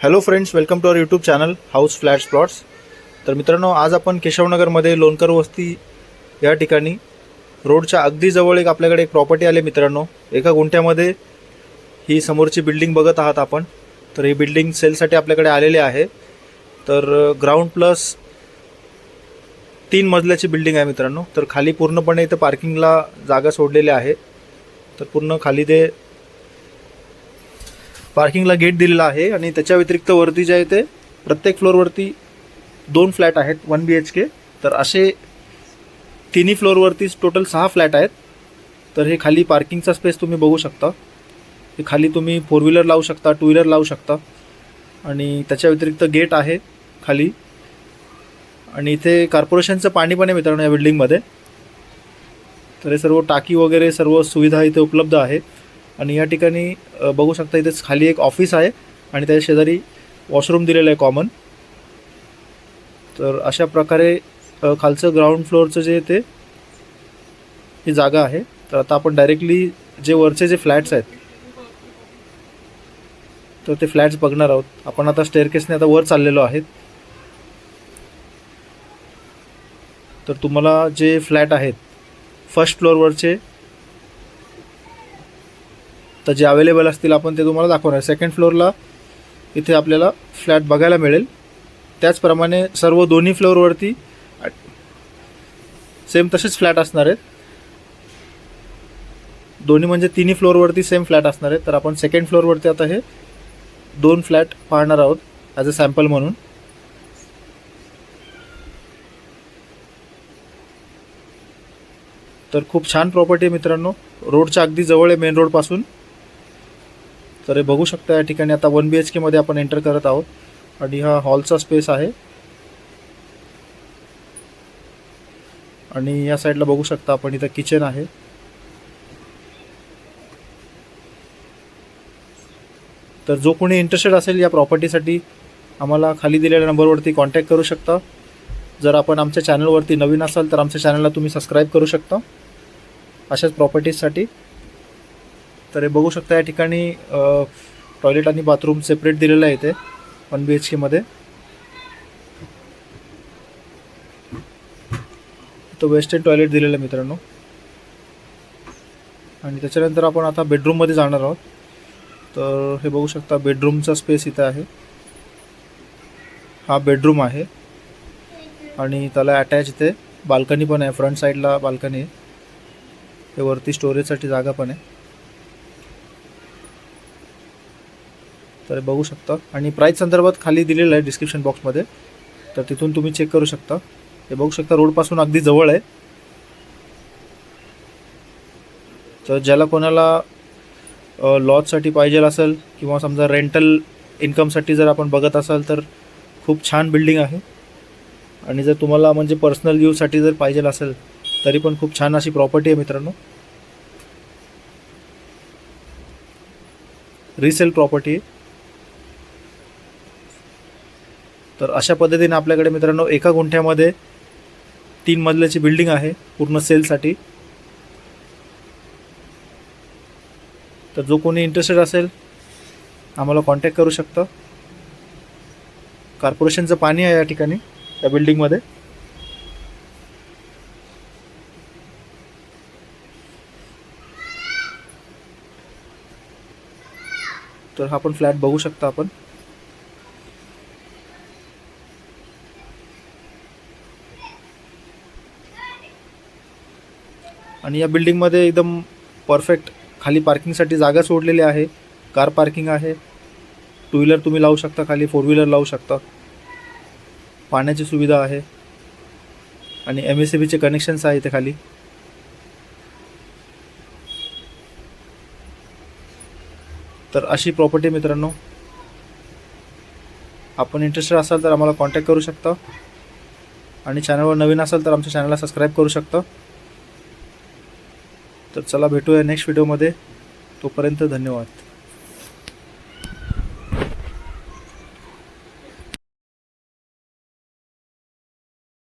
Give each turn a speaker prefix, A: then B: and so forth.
A: Hello friends welcome to our YouTube channel house flats plots तर मित्रांनो आज आपण केशवनगरमध्ये लोणकर वस्ती या ठिकाणी रोडच्या अगदी जवळ एक आपल्याकडे एक प्रॉपर्टी आली मित्रांनो. एका गुंठ्यामध्ये ही समोरची बिल्डिंग बघत आहात आपण. तर ही बिल्डिंग सेलसाठी आपल्याकडे आलेली आहे. तर ग्राउंड प्लस तीन मजल्याची बिल्डिंग आहे मित्रांनो. तर खाली पूर्णपणे इथं पार्किंगला जागा सोडलेली आहे. तर पूर्ण खाली ते पार्किंगला गेट दिलेला आहे आणि त्याच्या व्यतिरिक्त वरती जे आहे ते प्रत्येक फ्लोअरवरती दोन फ्लॅट आहेत वन बी एच के तर असे तिन्ही फ्लोअरवरती टोटल सहा फ्लॅट आहेत. तर हे खाली पार्किंगचा स्पेस तुम्ही बघू शकता. हे खाली तुम्ही फोर व्हीलर लावू शकता टू व्हीलर लावू शकता. आणि त्याच्या व्यतिरिक्त गेट आहे खाली. आणि इथे कॉर्पोरेशनचं पाणी पण आहे मित्रांनो या बिल्डिंगमध्ये तर हे सर्व टाकी वगैरे सर्व सुविधा इथे उपलब्ध आहे. आणि या ठिकाणी बघू शकता इथेच खाली एक ऑफिस आहे आणि त्याच्या शेजारी वॉशरूम दिलेलं आहे कॉमन. तर अशा प्रकारे खालचं ग्राउंड फ्लोअरचं जे ते ही जागा आहे. तर आता आपण डायरेक्टली जे वरचे जे फ्लॅट्स आहेत तर ते फ्लॅट्स बघणार आहोत. आपण आता स्टेअरकेसने आता वर चाललेलो आहेत. तर तुम्हाला जे फ्लॅट आहेत फर्स्ट फ्लोअरवरचे तर जे अवेलेबल असतील आपण ते तुम्हाला दाखवणार. सेकंड फ्लोअरला इथे आपल्याला फ्लॅट बघायला मिळेल. त्याचप्रमाणे सर्व दोन्ही फ्लोअरवरती सेम तसेच फ्लॅट असणार आहेत. दोन्ही म्हणजे तिन्ही फ्लोअरवरती सेम फ्लॅट असणार आहेत. तर आपण सेकंड फ्लोअरवरती आता हे दोन फ्लॅट पाहणार आहोत ॲज अ सॅम्पल म्हणून. तर खूप छान प्रॉपर्टी आहे मित्रांनो. रोडच्या अगदी जवळ आहे मेन रोडपासून तर हे बघू शकता या ठिकाणी. आता वन बी एच केमध्ये आपण एंटर करत आहोत. आणि हा हॉलचा स्पेस आहे. आणि या साईडला बघू शकता आपण इथं किचन आहे. तर जो कोणी इंटरेस्टेड असेल या प्रॉपर्टीसाठी आम्हाला खाली दिलेल्या नंबरवरती कॉन्टॅक्ट करू शकता. जर आपण आमच्या चॅनलवरती नवीन असाल तर आमच्या चॅनलला तुम्ही सबस्क्राईब करू शकता. अशाच प्रॉपर्टीजसाठी तर हे बघू शकता या ठिकाणी टॉयलेट आणि बाथरूम सेपरेट दिलेलं आहे इथे वन बी एच केमध्ये तो वेस्टर्न टॉयलेट दिलेलं आहे मित्रांनो. आणि त्याच्यानंतर आपण आता बेडरूममध्ये जाणार आहोत. तर हे बघू शकता बेडरूमचा स्पेस इथं आहे. हा बेडरूम आहे. आणि त्याला अटॅच इथे बाल्कनी पण आहे. फ्रंट साईडला बाल्कनी आहे. हे वरती स्टोरेजसाठी जागा पण आहे. तर हे बघू शकता. आणि प्राईस संदर्भात खाली दिलेलं आहे डिस्क्रिप्शन बॉक्समध्ये तर तिथून तुम्ही चेक करू शकता. हे बघू शकता रोडपासून अगदी जवळ आहे. तर ज्याला कोणाला लॉजसाठी पाहिजे असेल किंवा समजा रेंटल इन्कमसाठी जर आपण बघत असाल तर खूप छान बिल्डिंग आहे. आणि जर तुम्हाला म्हणजे पर्सनल यूजसाठी जर पाहिजे असेल तरी पण खूप छान अशी प्रॉपर्टी आहे मित्रांनो. रिसेल प्रॉपर्टी आहे. तर अशा पद्धतीने आपल्याकडे मित्रांनो एका गुंठ्यामध्ये तीन मजल्याची बिल्डिंग आहे पूर्ण सेलसाठी तर जो कोणी इंटरेस्टेड असेल आम्हाला कॉन्टॅक्ट करू शकता. कॉर्पोरेशनचं पाणी आहे या ठिकाणी त्या बिल्डिंगमध्ये तर हा पण फ्लॅट बघू शकता आपण. आणि या बिल्डिंगमध्ये एकदम परफेक्ट खाली पार्किंगसाठी जागा सोडलेली आहे. कार पार्किंग आहे. टू व्हीलर तुम्ही लावू शकता खाली फोर व्हीलर लावू शकता. पाण्याची सुविधा आहे. आणि एम एस सी बीचे कनेक्शन्स आहे इथे खाली. तर अशी प्रॉपर्टी मित्रांनो. आपण इंटरेस्टेड असाल तर आम्हाला कॉन्टॅक्ट करू शकता. आणि चॅनलवर नवीन असाल तर आमच्या चॅनलला सबस्क्राईब करू शकता. तर चला भेटूया नेक्स्ट व्हिडिओमध्ये तोपर्यंत धन्यवाद.